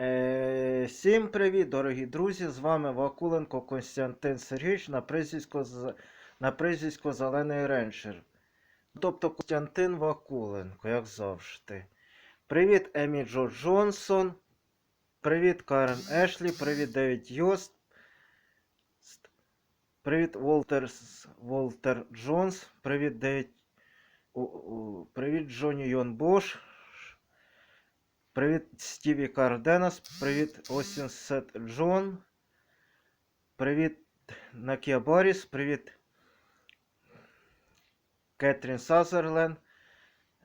Е, всім привіт, дорогі друзі! З вами Вакуленко Костянтин Сергійович на прізвисько, Зелений Реншер. Тобто Костянтин Вакуленко, як завжди. Привіт, Емі Джо Джонсон. Привіт, Карен Ешлі. Привіт, Девід Йост. Привіт, Волтер, Волтер Джонс. Привіт, Девід. Привіт, Джоні Йон Бош. Привіт, Стіві Карденас. Привіт, Остін Сет Джон. Привіт, Накія Боріс. Привіт, Кетрін Сазерлен.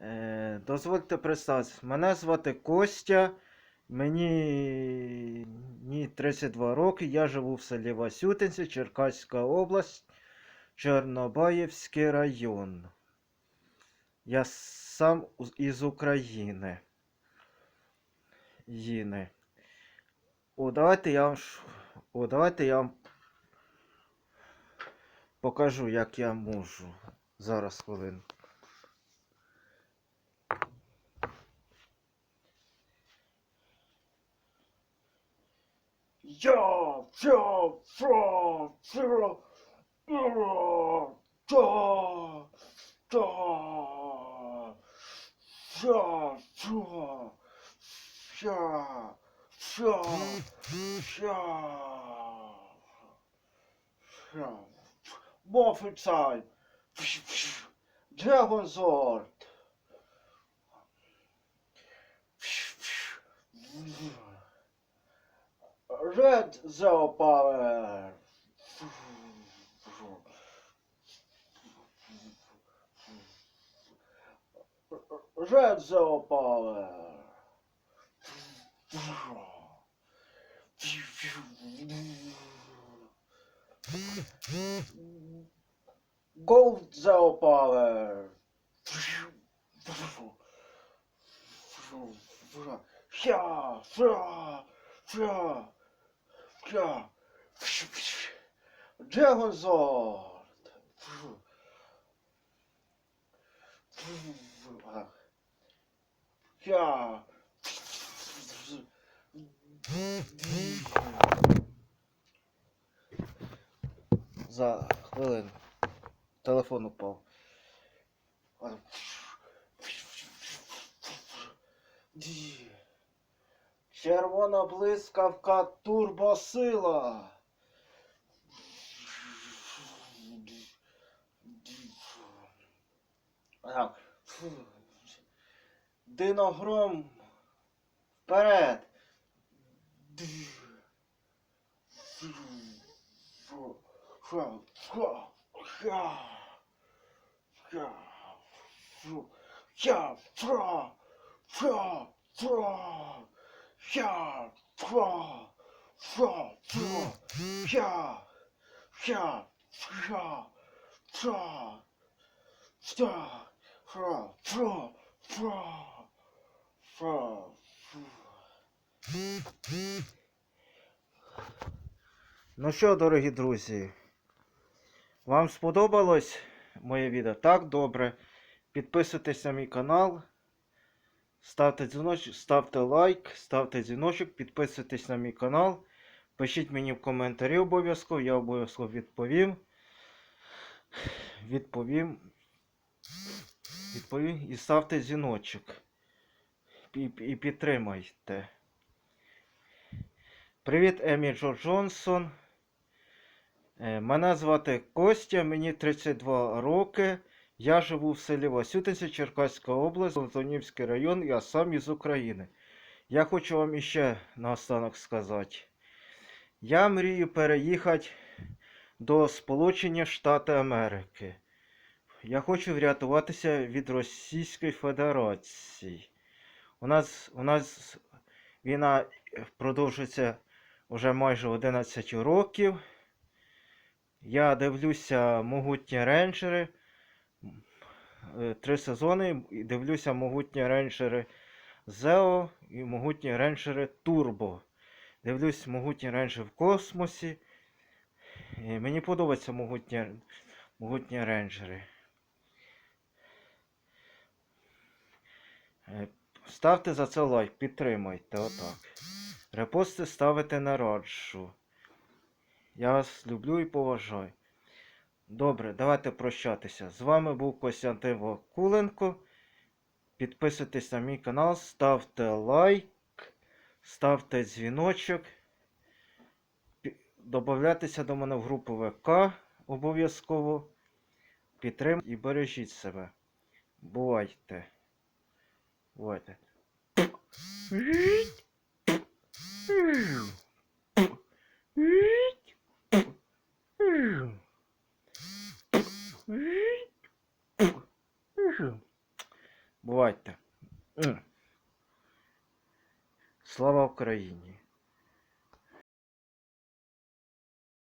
Е, дозвольте представитися. Мене звати Костя. Мені, мені 32 роки. Я живу в селі Васютинці, Черкаська область, Чорнобаївський район. Я сам із України. Їни. О, давайте я вам О, давайте я вам покажу, як я можу. Зараз хвилину. Я, я, я, я, я, да, да, я, Shaw, Shaw, Shaw, Shaw. Morphin time. Dragon sword. Red Zero Power. Red Zero Power. Gold Zero Power. Yeah, yeah, yeah, yeah. Yeah. За хвилину. Телефон упав. Червона блискавка турбосила. Диногром вперед. 下唰唰唰下唰唰唰下下唰唰下唰唰唰唰唰唰唰唰唰。Ну що, дорогі друзі, вам сподобалось моє відео? Так, добре. Підписуйтесь на мій канал. Ставте дзвіночок, ставте лайк, ставте дзвіночок, підписуйтесь на мій канал. Пишіть мені в коментарі обов'язково, я обов'язково відповім. Відповім. Відповім і ставте дзвіночок. І, і підтримайте. Привіт, Емі Джо Джонсон. Е, Мене звати Костя, мені 32 роки. Я живу в селі Васютинці, Черкаська область, Антонівський район, я сам із України. Я хочу вам іще наостанок сказати. Я мрію переїхати до Сполучені Штати Америки. Я хочу врятуватися від Російської Федерації. У нас, у нас війна продовжується вже майже 11 років. Я дивлюся могутні рейнджери. Е, Три сезони і дивлюся могутні рейнджери Зео і могутні рейнджери Турбо. Дивлюсь могутні рейнджери в космосі. І мені подобаються могутні, могутні рейнджери. Е, Ставте за це лайк, підтримайте отак. Репости ставити не раджу. Я вас люблю і поважаю. Добре, давайте прощатися. З вами був Костянтин Вакуленко. Підписуйтесь на мій канал, ставте лайк, ставте дзвіночок. Добавляйтеся до мене в групу ВК обов'язково. Підтримуйте і бережіть себе. Бувайте. Бувайте. Бувайте. Слава Україні!